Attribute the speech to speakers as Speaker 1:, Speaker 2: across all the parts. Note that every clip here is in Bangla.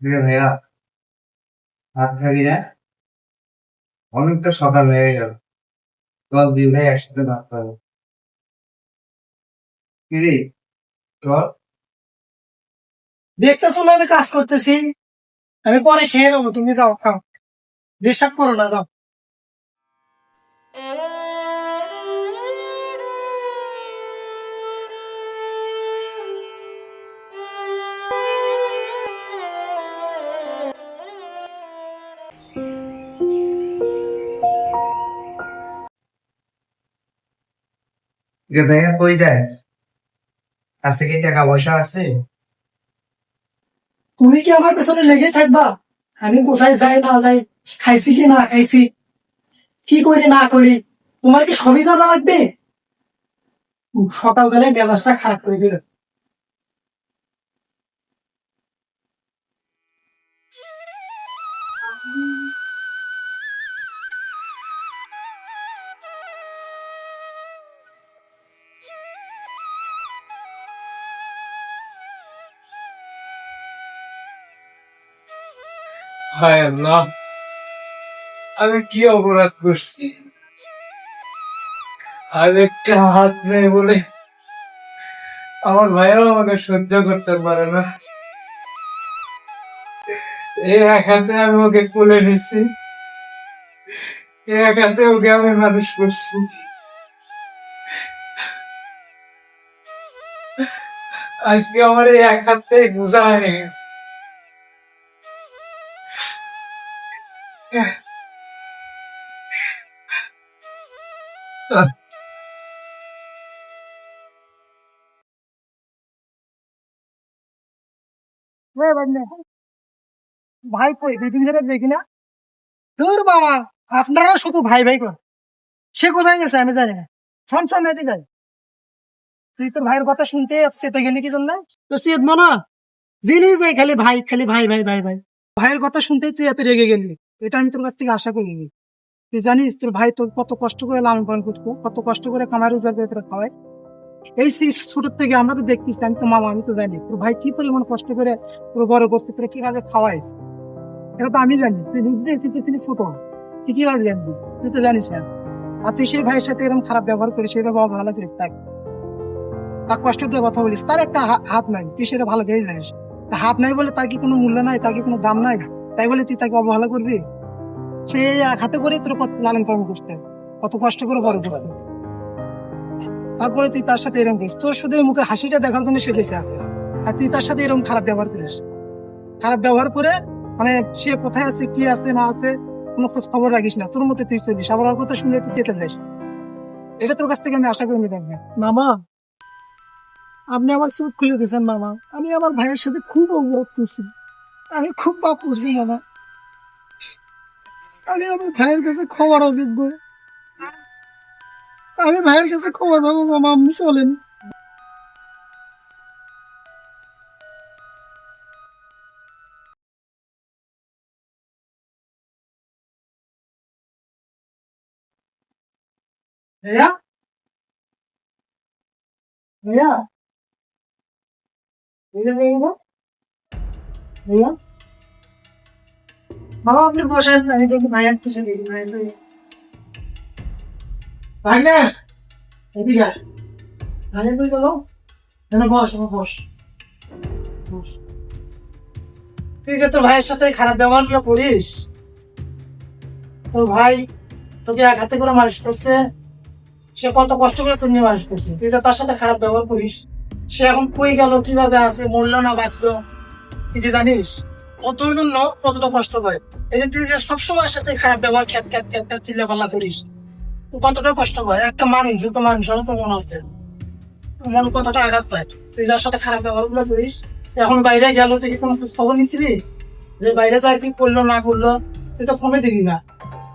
Speaker 1: প্রিয় ভাইয়া। ভাত খাবি না অনেক তো সকাল হয়ে গেল। চল দুই ভাই একসাথে ভাত খাব কিরে? চল।
Speaker 2: দেখতেছো না আমি কাজ করতেছি? আমি পরে খেয়ে নেব, তুমি যাও, খাও। ডিস্টার্ব করো না, যাও।
Speaker 1: ভাইয়া কই যায়? কাছে কি টাকা পয়সা আছে?
Speaker 2: তুমি কি আমার পেছনে লেগে থাকবা? আমি কোথায় যাই না যাই খাইছি কি না খাইছি কি করি না করি তোমার কি সবই জানা লাগবে? সকালবেলায় মেজাজটা খারাপ করে দিল।
Speaker 1: আমি কি অপরাধ করছি? আর একটা হাত নেই বলে আমার ভাইও সহ্য করতে পারে না। এই এক হাতে আমি ওকে কোলে নিচ্ছি এই এক হাতে ওকে আমি মানুষ করছি। আজকে আমার এই এক হাতে বোঝা হয়ে গেছে।
Speaker 2: ভাই কই? দুদিন দেখি না? তোর বাবা আপনারা শুধু ভাই ভাই কর। সে কোথায় গেছে আমি জানি না। শোন এদিকে আয়। তুই তোর ভাইয়ের কথা শুনতে সেতে গেলি কি জন্য? তো সিয়ত মানা জেনে যাই খালি ভাই খালি ভাই ভাই ভাই ভাই। ভাইয়ের কথা শুনতেই তুই এত রেগে গেলি। এটা আমি তোর কাছ থেকে আশা করিনি। তুই জানিস, তোর ভাই তোর কত কষ্ট করে লালন পালন করতো, কত কষ্ট করে কামাই রোজগার করে তোরা খাওয়ায়। এই সেই ছোটোর থেকে আমরা তো দেখতেছি, আমি তো মামা, আমি তো জানি। তোর ভাই কি পরিমাণ কষ্ট করে তোর বড় করতে তোরা কীভাবে খাওয়ায়? এটা তো আমি জানি, তুই নিজে, তুই তো তিনি ছোট। তুই কীভাবে জানবি? তুই তো জানিস না। আর তুই সেই ভাইয়ের সাথে এরকম খারাপ ব্যবহার করিস সেটা বাবা ভালো করে থাক। তার কষ্ট দিয়ে কথা বলিস, তার একটা হাত নাই, তুই সেটা ভালো করে জানিস। হাত নাই বলে তার কি কোনো মূল্য নাই, তার কি কোনো দাম নাই? তাই বলে তুই তাকে অবহেলা করবি? সে এক হাতে করে তোর কত লালন পালন করতে কত কষ্ট করে বড় করতে তারপরে তুই তার সাথে এরকম করিস। তোর শুধু মুখে হাসিটা দেখার জন্য শিখেছে আর তুই তার সাথে এরকম খারাপ ব্যবহার করিস। খারাপ ব্যবহার করে মানে সে কোথায় আছে, কি আছে, না আছে, কোনো খোঁজ খবর রাখিস না। তোর মতো তুই চলিস। আবার কথা শুনলে তুই চেতে যাস। এটা তোর কাছ থেকে আমি আশা করি দেখবে মামা, আপনি আমার চোখ খুলে দিয়েছেন, মামা। আমি আমার ভাইয়ের সাথে খুব অবরোধ করছি। আমি খুব পাপ করছি মামা আমি আমার ভাইয়ের কাছে ক্ষমার অযোগ্য। আমি ভাইয়ের কাছে ক্ষমা পাবো মামা আপনি চলেন। ভাইয়া ভাইয়া ভাইয়া ভাইয়া তুই যে তোর ভাইয়ের সাথে খারাপ ব্যবহারগুলো করিস, তোর ভাই তোকে এক হাতে করে মানুষ করছে, সে কত কষ্ট করে তোর নিয়ে মানুষ করছে। তুই যে তার সাথে খারাপ ব্যবহার করিস, সে এখন কই গেল, কীভাবে আছে, মরলো না বাঁচলো? তুই কি জানিস কতটা কষ্ট এই যে তুই যে সবসময় সাথে খারাপ ব্যবহার খ্যাট খ্যাট চিল্লা পাল্লা করিস কতটা কষ্ট একটা মানুষ, দুটো মানুষ মন মন কতটা আঘাত পায়। তুই যার সাথে খারাপ ব্যবহারগুলো করিস এখন বাইরে গেল, তুই কোনো খবর নিছিলি? যে বাইরে যায়, কি করল, না করল, তুই তো ফোনে দিবি না।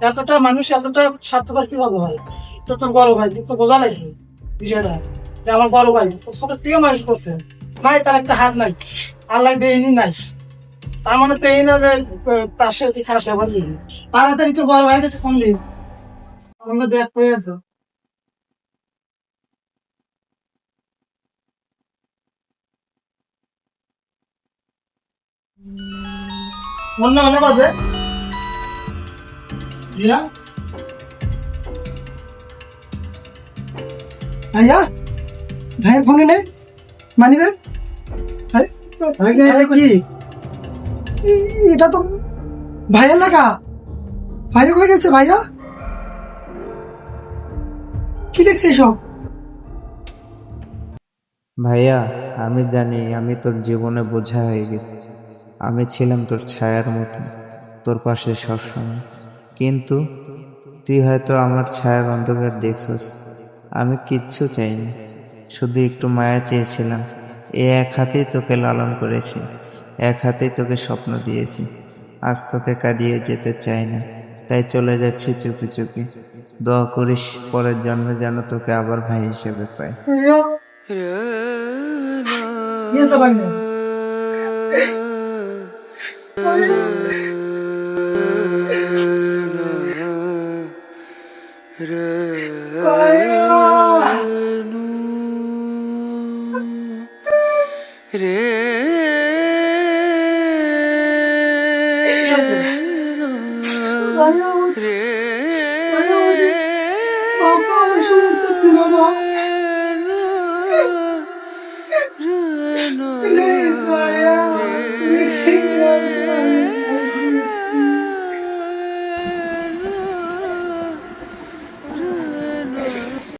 Speaker 2: এতটা মানুষ, এতটা স্বার্থপর কীভাবে হয় তো তোর বড় ভাই, তুই তো বোঝা লাগবে বিষয়টা। যে আমার বড় ভাই, তোর ছোট থেকে মানুষ করছে। নাই, তার একটা হাত নাই। আল্লাহ দেয়নি নাই। তার মানে তো এই না যে তার সাথে খারাপ ব্যবহার তাড়াতাড়ি তোর বড় ভাইয়ের কাছে ফোন দিই। দেখ পেয়ে আছো? মানিবে কি? এটা তো ভাইয়ের লেখা ভাইয়া কই গেছে ভাইয়া? কি দেখছে সব
Speaker 3: ভাইয়া, আমি জানি, আমি তোর জীবনে বোঝা হয়ে গেছি। আমি ছিলাম তোর ছায়ার মতো, তোর পাশে সবসময়। কিন্তু তুই হয়তো আমার ছায়ার অন্ধকার দেখছস। আমি কিচ্ছু চাইনি, শুধু একটু মায়া চেয়েছিলাম। এ এক হাতেই তোকে লালন করেছি এক হাতেই তোকে স্বপ্ন দিয়েছি আজ তোকে কাঁদিয়ে যেতে চাই না তাই চলে যাচ্ছি চুপি চুপি দোয়া করিস পরের জন্মে যেন তোকে আবার ভাই হিসেবে পাই
Speaker 2: ভাইয়া ভাইয়া